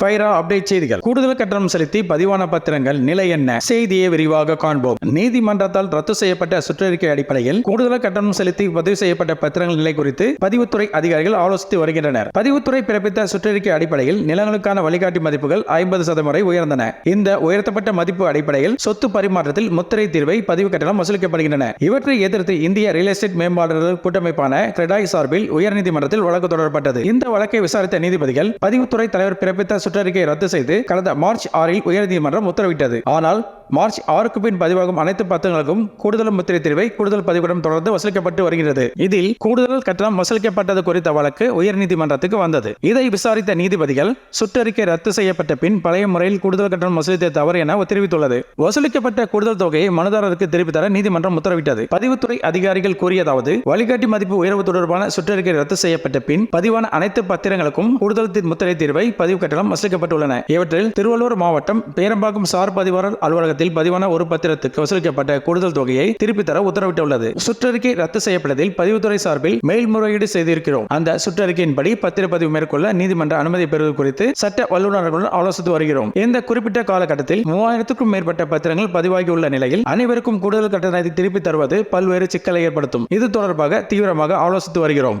Faira update செய்திகள். கூடுதல் கட்டணம் செலுத்தி பதிவான பத்திரங்கள் நிலை என்ன? செய்தியை விரிவாக காண்போம். நீதிமன்றத்தால் ரத்து செய்யப்பட்ட சுற்றறிக்கை அடிப்படையில் கூடுதல் கட்டணம் செலுத்தி பதிவு செய்யப்பட்ட பத்திரங்கள் நிலை குறித்து பதிவுத்துறை அதிகாரிகள் ஆலோசித்து வருகின்றனர். பதிவுத்துறை பிறப்பித்த சுற்றறிக்கை அடிப்படையில் நிலங்களுக்கான வழிகாட்டி மதிப்புகள் ஐம்பது சதவீதம் வரை உயர்ந்தன. இந்த உயர்த்தப்பட்ட மதிப்பு அடிப்படையில் சொத்து பரிமாற்றத்தில் முத்திரை தீர்வை பதிவு கட்டணம் வசூலிக்கப்படுகின்றன. இவற்றை எதிர்த்து இந்திய ரியல் எஸ்டேட் மேம்பாளர்கள் கூட்டமைப்பான கிரெடாய் சார்பில் உயர்நீதிமன்றத்தில் வழக்கு தொடரப்பட்டது. இந்த வழக்கை விசாரித்த நீதிபதிகள் பதிவுத்துறை தலைவர் பிறப்பித்த சுற்றறிக்கையை ரத்து செய்து கடந்த மார்ச் ஆறில் உயர்நீதிமன்றம் உத்தரவிட்டது. ஆனால் மார்ச் ஆறுக்கு பின் பதிவாகும் அனைத்து பத்திரங்களுக்கும் கூடுதல் முத்திரை தீர்வை கூடுதல் பதிவுடன் தொடர்ந்து வசூலிக்கப்பட்டு வருகிறது. இதில் கூடுதல் கட்டணம் வசூலிக்கப்பட்டது குறித்த வழக்கு உயர்நீதிமன்றத்துக்கு வந்தது. இதை விசாரித்த நீதிபதிகள் சுற்றறிக்கை ரத்து செய்யப்பட்ட பின் பழைய முறையில் கூடுதல் கட்டணம் வசூலித்த தவறு என தெரிவித்துள்ளது. வசூலிக்கப்பட்ட கூடுதல் தொகையை மனுதாரருக்கு திருப்பி தர நீதிமன்றம் உத்தரவிட்டது. பதிவுத்துறை அதிகாரிகள் கூறியதாவது வழிகாட்டி மதிப்பு உயர்வு தொடர்பான சுற்றறிக்கை ரத்து செய்யப்பட்ட பின் பதிவான அனைத்து பத்திரங்களுக்கும் கூடுதல் முத்திரை தீர்வை பதிவு கட்டணம் வசூலிக்கப்பட்டுள்ளன. இவற்றில் திருவள்ளூர் மாவட்டம் பேரம்பாக்கம் சார் பதிவாளர் அலுவலகத்தில் பதிவான ஒரு பத்திரத்துக்கு வசூலிக்கப்பட்ட கூடுதல் தொகையை திருப்பி தர உத்தரவிட்டுள்ளது. சுற்றறிக்கை ரத்து செய்யப்பட்டதில் பதிவுத்துறை சார்பில் மேல்முறையீடு செய்திருக்கிறோம். அந்த சுற்றறிக்கையின்படி பத்திரப்பதிவு மேற்கொள்ள நீதிமன்ற அனுமதி பெறுவது குறித்து சட்ட வல்லுநர்களுடன் ஆலோசித்து வருகிறோம். இந்த குறிப்பிட்ட காலகட்டத்தில் மூவாயிரத்துக்கும் மேற்பட்ட பத்திரங்கள் பதிவாகியுள்ள நிலையில் அனைவருக்கும் கூடுதல் கட்டணத்தை திருப்பித் தருவது பல்வேறு சிக்கலை ஏற்படுத்தும். இது தொடர்பாக தீவிரமாக ஆலோசித்து வருகிறோம்.